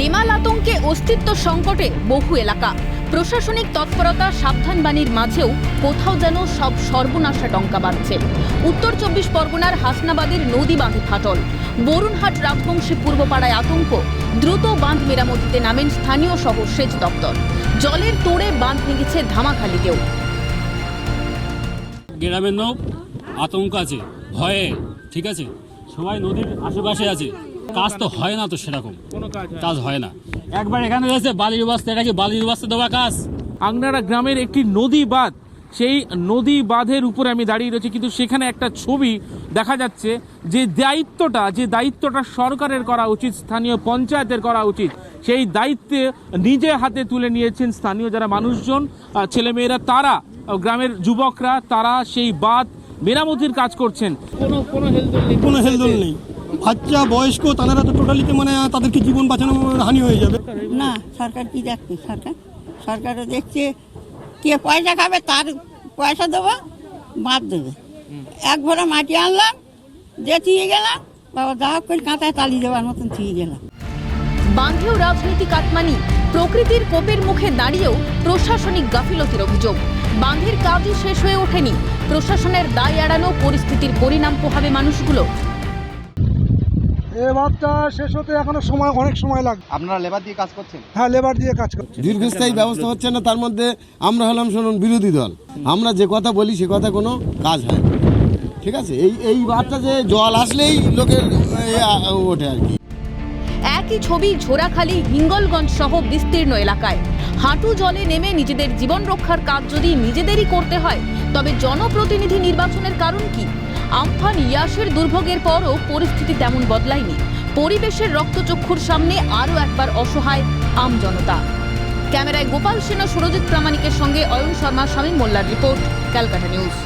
রেমাল আতঙ্কে অস্তিত্ব সংকটে বহু এলাকা। প্রশাসনিক তৎপরতা সাবধান বাণীর মাঝেও কোথাও যেন সব সর্বনাশা টঙ্কা বাঁধছে উত্তর চব্বিশ পরগনার হাসনাবাদের নদী বাঁধে ফাটল। বরুণহাট রাজবংশী পূর্বপাড়ায় আতঙ্ক। দ্রুত বাঁধ মেরামতিতে নামেন স্থানীয় সহ সেচ দপ্তর। জলের তোড়ে বাঁধ ভেঙেছে ধামাখালিতেও। গ্রামের লোক আতঙ্ক আছে। ভয়ে, ঠিক আছে? সবাই নদীর আশেপাশে আছে। কাজ তো হয় না তো সেরকম। কাজ হয় না। একবার এখানে রয়েছে বালির বস্তা এটা কি বালির বস্তা দেওয়া কাজ। আংনাড়া গ্রামের একটি নদী বাঁধ সেই নদী বাঁধের উপরে আমি দাঁড়িয়ে রয়েছি কিন্তু সেখানে একটা ছবি দেখা যাচ্ছে যে দায়িত্বটা যে দায়িত্বটা সরকারের করা উচিত স্থানীয় পঞ্চায়েতের করা উচিত। সেই দায়িত্বে নিজে হাতে তুলে নিয়েছেন স্থানীয় যারা মানুষজন ছেলেমেয়েরা তারা গ্রামের যুবকরা তারা সেই বাঁধ মেরামতির কাজ করছেন। কোনো কোনো হেলদোল নেই। কোনো হেলদোল নেই। বাচ্চা বয়স্ক তারা তো টোটালিতে মানে তাদেরকে জীবন বাঁচানো হানি হয়ে যাবে। না সরকার কি দেখছে? সরকার? সরকারও দেখছে কে পয়সা খাবে তার পয়সা দেবো বাদ দেবে। এক ভরা মাটি আনলাম যে থুয়ে গেলাম বাবা যা হোক করে কাঁথায় তালি দেওয়ার মতন থুয়ে গেলাম। বাঁধেও রাজনীতি কাটমানি প্রকৃতির কোপের মুখে দাঁড়িয়েও প্রশাসনিক গাফিলতির অভিযোগ। বাঁধের কাজই শেষ হয়ে ওঠেনি। প্রশাসনের দায় এড়ানো পরিস্থিতির পরিণাম পোহাবে মানুষগুলো। এ বাদটা শেষ হতে এখনও সময় অনেক সময় লাগবে আপনারা লেবার দিয়ে কাজ করছেন? হ্যাঁ লেবার দিয়ে কাজ করছে। দীর্ঘস্থায়ী ব্যবস্থা হচ্ছে না তার মধ্যে আমরা হলাম শুনুন বিরোধী দল। আমরা যে কথা বলি সে কথা কোনো কাজ হয় ঠিক আছে? এই এই বারটা যে জল আসলেই লোকের ওঠে আর কি। একই ছবি ঝোড়াখালী হিঙ্গলগঞ্জ সহ বিস্তীর্ণ এলাকায়। হাঁটু জলে নেমে নিজেদের জীবন রক্ষার কাজ যদি নিজেদেরই করতে হয় তবে জনপ্রতিনিধি নির্বাচনের কারণ কি? আমফান ইয়াসের দুর্ভোগের পরও পরিস্থিতি তেমন বদলায়নি। পরিবেশের রক্তচক্ষুর সামনে আরও একবার অসহায় আম জনতা। ক্যামেরায় গোপাল সেনা, সুরজিৎ প্রামাণিকের সঙ্গে অয়ন শর্মা স্বামী মোল্লার রিপোর্ট, ক্যালকাটা নিউজ।